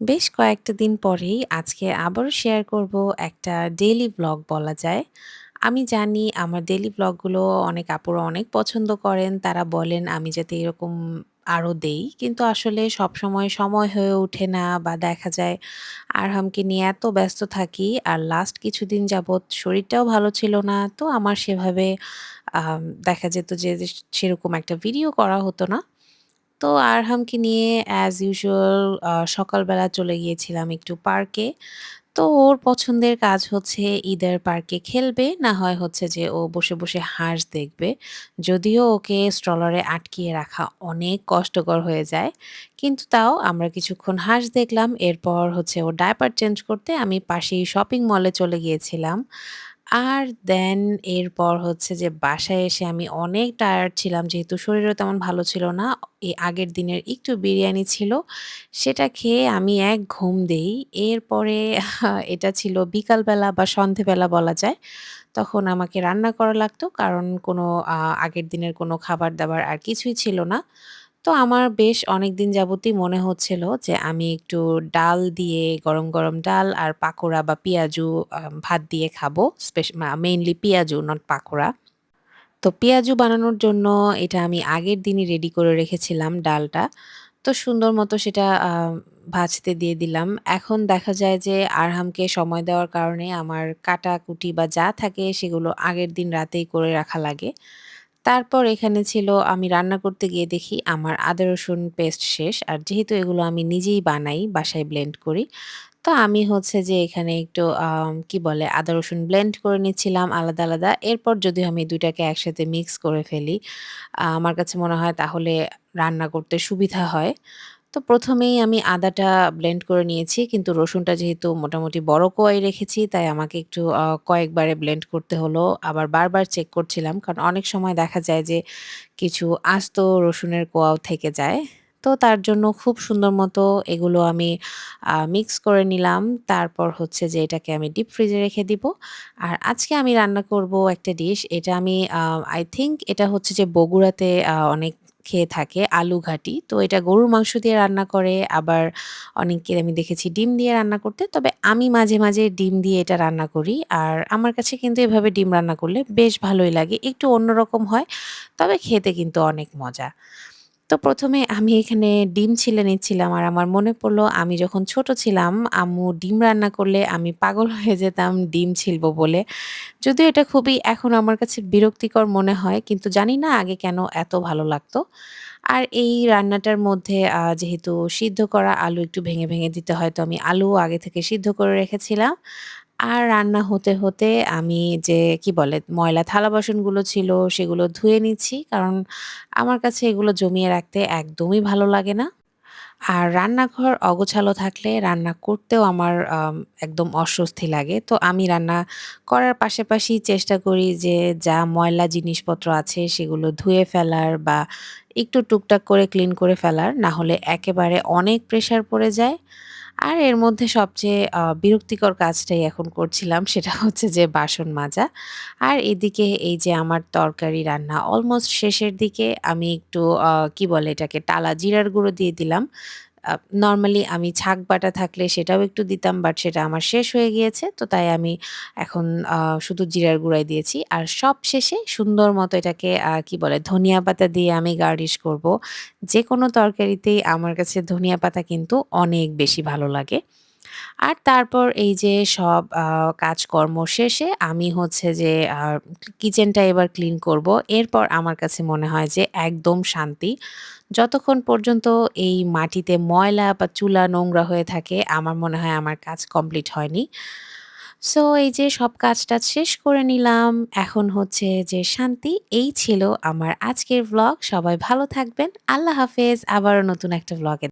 বেশ কয়েকটা দিন পরেই আজকে আবারও শেয়ার করব একটা ডেইলি ব্লগ বলা যায়। আমি জানি আমার ডেইলি ব্লগগুলো অনেক আপুরা অনেক পছন্দ করেন। তারা বলেন আমি যাতে এরকম আরও দেই। কিন্তু আসলে সবসময় সময় সময় হয়ে ওঠে না বা দেখা যায় আরহামকে নিয়ে এত ব্যস্ত থাকি আর লাস্ট কিছুদিন যাবৎ শরীরটাও ভালো ছিল না। তো আমার সেভাবে দেখা যেত যে সেরকম একটা ভিডিও করা হতো না। তো আরহামকে নিয়ে অ্যাজ ইউজুয়াল সকালবেলা চলে গিয়েছিলাম একটু পার্কে। তো ওর পছন্দের কাজ হচ্ছে ইদার পার্কে খেলবে, না হয় হচ্ছে যে ও বসে, বসে হাঁস দেখবে। যদিও ওকে স্ট্রলারে আটকিয়ে রাখা অনেক কষ্টকর হয়ে যায়। কিন্তু তাও আমরা কিছুক্ষণ হাঁস দেখলাম। এরপর হচ্ছে ওর ডায়াপার চেঞ্জ করতে আমি পাশেই শপিং মলে চলে গিয়েছিলাম। আর দেন এরপর হচ্ছে যে বাসায় এসে আমি অনেক টায়ার্ড ছিলাম যেহেতু শরীরও তেমন ভালো ছিল না। এই আগের দিনের একটু বিরিয়ানি ছিল। সেটা খেয়ে আমি এক ঘুম দেই। এরপরে এটা ছিল বিকালবেলা বা সন্ধেবেলা বলা যায়। তখন আমাকে রান্না করা লাগতো। কারণ কোনো আগের দিনের কোনো খাবার-দাবার আর কিছুই ছিল না। তো আমার বেশ অনেকদিন যাবতই মনে হচ্ছিল যে আমি একটু ডাল দিয়ে গরম, গরম ডাল আর পাকোড়া বা পেঁয়াজু ভাত দিয়ে খাব। স্পেশ মা মেইনলি পিয়াজু নট পাকোড়া। তো পেঁয়াজু বানানোর জন্য এটা আমি আগের দিনই রেডি করে রেখেছিলাম ডালটা। তো সুন্দর মতো সেটা ভাজতে দিয়ে দিলাম। এখন দেখা যায় যে আরহামকে সময় দেওয়ার কারণে আমার কাটাকুটি বা যা থাকে সেগুলো আগের দিন রাতেই করে রাখা লাগে। তারপর এখানে ছিল আমি রান্না করতে গিয়ে দেখি আমার আদা রসুন পেস্ট শেষ। আর যেহেতু এগুলো আমি নিজেই বানাই, বাসায় ব্লেন্ড করি। তো আমি হচ্ছে যে এখানে একটু কি বলে আদা রসুন ব্লেন্ড করে নিচ্ছিলাম আলাদা, আলাদা। এরপর যদি আমি দুইটাকে একসাথে মিক্স করে ফেলি, আমার কাছে মনে হয় তাহলে রান্না করতে সুবিধা হয়। তো প্রথমেই আমি আদাটা ব্লেন্ড করে নিয়েছি। কিন্তু রসুনটা যেহেতু মোটামুটি বড় কোয়াই রেখেছি, তাই আমাকে একটু কয়েকবারে ব্লেন্ড করতে হলো। আবার বারবার চেক করছিলাম। কারণ অনেক সময় দেখা যায় যে কিছু আস্ত রসুনের কোয়াও থেকে যায়। তো তার জন্য খুব সুন্দর মতো এগুলো আমি মিক্স করে নিলাম। তারপর হচ্ছে যে এটাকে আমি ডিপ ফ্রিজে রেখে দিব। আর আজকে আমি রান্না করব একটা ডিশ। এটা আমি আই থিংক এটা হচ্ছে যে বগুড়াতে অনেক খেয়ে থাকে আলু ঘাটি। তো এটা গরুর মাংস দিয়ে রান্না করে, আবার অনেককে আমি দেখেছি ডিম দিয়ে রান্না করতে। তবে আমি মাঝে, মাঝে ডিম দিয়ে এটা রান্না করি। আর আমার কাছে কিন্তু এভাবে ডিম রান্না করলে বেশ ভালোই লাগে। একটু অন্যরকম হয়। তবে খেতে কিন্তু অনেক মজা। তো ১ম এ আমি এখানে ডিম ছিলে নিচ্ছিলাম। আর আমার মনে পড়ল আমি যখন ছোট ছিলাম আম্মু ডিম রান্না করলে আমি পাগল হয়ে যেতাম ডিম ছিলবো বলে। যদিও এটা খুবই এখন আমার কাছে বিরক্তিকর মনে হয়। কিন্তু জানি না আগে কেন এত ভালো লাগতো। আর এই রান্নাটার মধ্যে যেহেতু সিদ্ধ করা আলু একটু ভেঙে, ভেঙে দিতে হয়। তো আমি আলুও আগে থেকে সিদ্ধ করে রেখেছিলাম। আর রান্না হতে, হতে আমি যে কি বলে ময়লা থালা-বাসনগুলো ছিল সেগুলো ধুয়ে নিচ্ছি। কারণ আমার কাছে এগুলো জমিয়ে রাখতে একদমই ভালো লাগে না। আর রান্নাঘর অগোছালো থাকলে রান্না করতেও আমার আম একদম অস্বস্তি লাগে। তো আমি রান্না করার পাশাপাশি চেষ্টা করি যে যা ময়লা জিনিসপত্র আছে সেগুলো ধুয়ে ফেলার বা একটু টুকটাক করে ক্লিন করে ফেলার। না হলে একেবারে অনেক প্রেশার পড়ে যায়। আর এর মধ্যে সবচেয়ে বিরক্তিকর কাজটাই এখন করছিলাম, সেটা হচ্ছে যে বাসন মাজা। আর এদিকে এই যে আমার তরকারি রান্না অলমোস্ট শেষের দিকে আমি একটু কি বলে এটাকে, টালা, জিরার গুঁড়ো দিয়ে দিলাম। নরমালি আমি ছাগ বাটা থাকলে সেটাও একটু দিতাম বাট সেটা আমার শেষ হয়ে গিয়েছে। তো তাই আমি এখন শুধু জিরার গুঁড়াই দিয়েছি। আর সবশেষে সুন্দর মতো এটাকে কি বলে, ধনিয়া পাতা দিয়ে আমি গার্নিশ করব। যেকোনো তরকারিতেই আমার কাছে ধনিয়া পাতা কিন্তু অনেক বেশি ভালো লাগে। আর তারপর এই যে সব কাজকর্ম শেষে আমি হচ্ছে যে কিচেনটা এবার ক্লিন করব। এরপর আমার কাছে মনে হয় যে একদম শান্তি। যতক্ষণ পর্যন্ত এই মাটিতে ময়লা বা চুলা নোংরা হয়ে থাকে, আমার মনে হয় আমার কাজ কমপ্লিট হয়নি। সো এই যে সব কাজ-টাজ শেষ করে নিলাম। এখন হচ্ছে যে শান্তি। এই ছিল আমার আজকের ব্লগ সবাই ভালো থাকবেন। আল্লাহ হাফেজ। আবারও নতুন একটা ভ্লগে